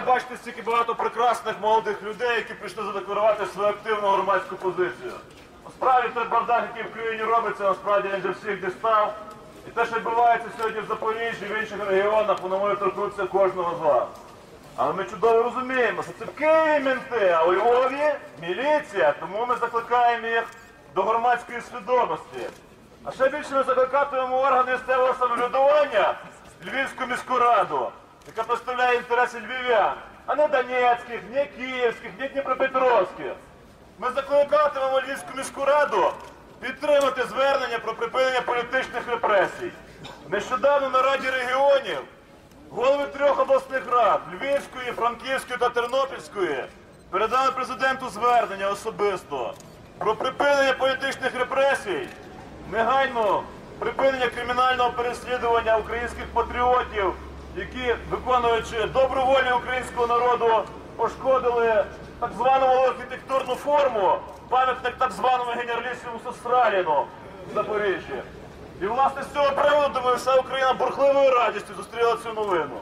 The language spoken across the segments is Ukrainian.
ради бачити стільки багато прекрасних молодих людей, які прийшли задекларувати свою активну громадську позицію. Насправді той бардак, який в країні робиться, насправді він вже всіх дістав. І те, що відбувається сьогодні в Запоріжжі, в інших регіонах, воно може торкнутися кожного з вас. Але ми чудово розуміємо, що це в Києві менти, а у Львові міліція. Тому ми закликаємо їх до громадської свідомості. А ще більше ми закликатимемо органи місцевого самоврядування, Львівську міську раду, яка представляє інтереси львів'ян, а не донецьких, не київських, не дніпропетровських. Ми закликатимемо Львівську міську раду підтримати звернення про припинення політичних репресій. Нещодавно на Раді регіонів голови трьох обласних рад Львівської, Франківської та Тернопільської передали президенту звернення особисто про припинення політичних репресій, негайно припинення кримінального переслідування українських патріотів, які, виконуючи добру волю українського народу, пошкодили так звану архітектурну форму, пам'ятник так званому генералісімусу Сталіну в Запоріжжі. І власне з цього приводу, вся Україна бурхливою радістю зустріла цю новину.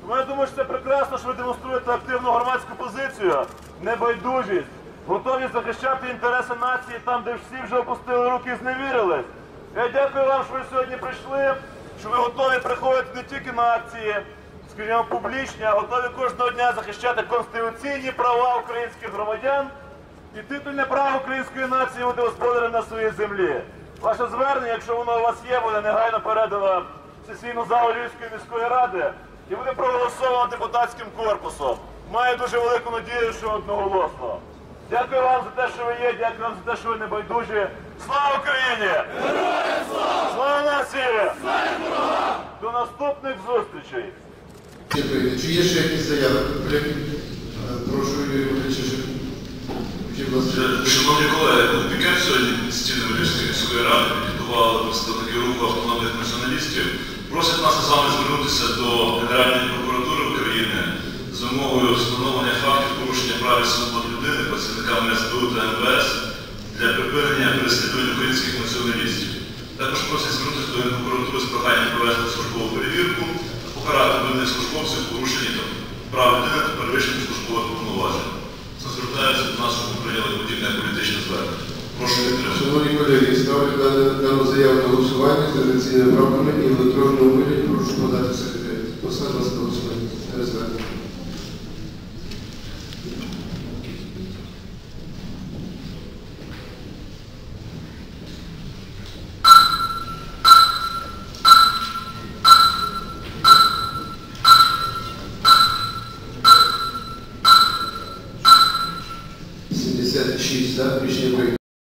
Тому я думаю, що це прекрасно, що ви демонструєте активну громадську позицію, небайдужість, готовність захищати інтереси нації там, де всі вже опустили руки і зневірились. Я дякую вам, що ви сьогодні прийшли, що ви готові приходити не тільки на акції, скажімо, публічні, а готові кожного дня захищати конституційні права українських громадян і титульне право української нації бути господарем на своїй землі. Ваше звернення, якщо воно у вас є, буде негайно передано в сесійну залу Львівської міської ради і буде проголосовано депутатським корпусом. Маю дуже велику надію, що одноголосно. Дякую вам за те, що ви є, дякую вам за те, що ви не байдужі. Слава Україні! Слава! Слава нації! До наступних зустрічей! Дякую. Чи є ще якісь заяви? Е, Прошу Юрій Володимирович. Шановні колеги, був пікет сьогодні з стінами Львівської міської ради, підготували представники руху автономних націоналістів. Просять нас з вами звернутися до Генеральної прокуратури України з вимогою встановлення фактів порушення прав і свобод людини працівниками СБУ та МВС для припинення переслідування українських націоналістів. Також просять звернутися до Генпрокуратури з проханням провести службову перевірку покарати винних службовців там прав людини та перевищенні службових повноважень. Це звертається до нас, щоб ми прийняли подібне політичне звернення. Прошу підтримати. Шановні колеги, ставлю дану- заяву на голосування з редакційними правками і в електронному прошу подати секретарі. Поставте вас на голосування. bizler işimizden bir şey.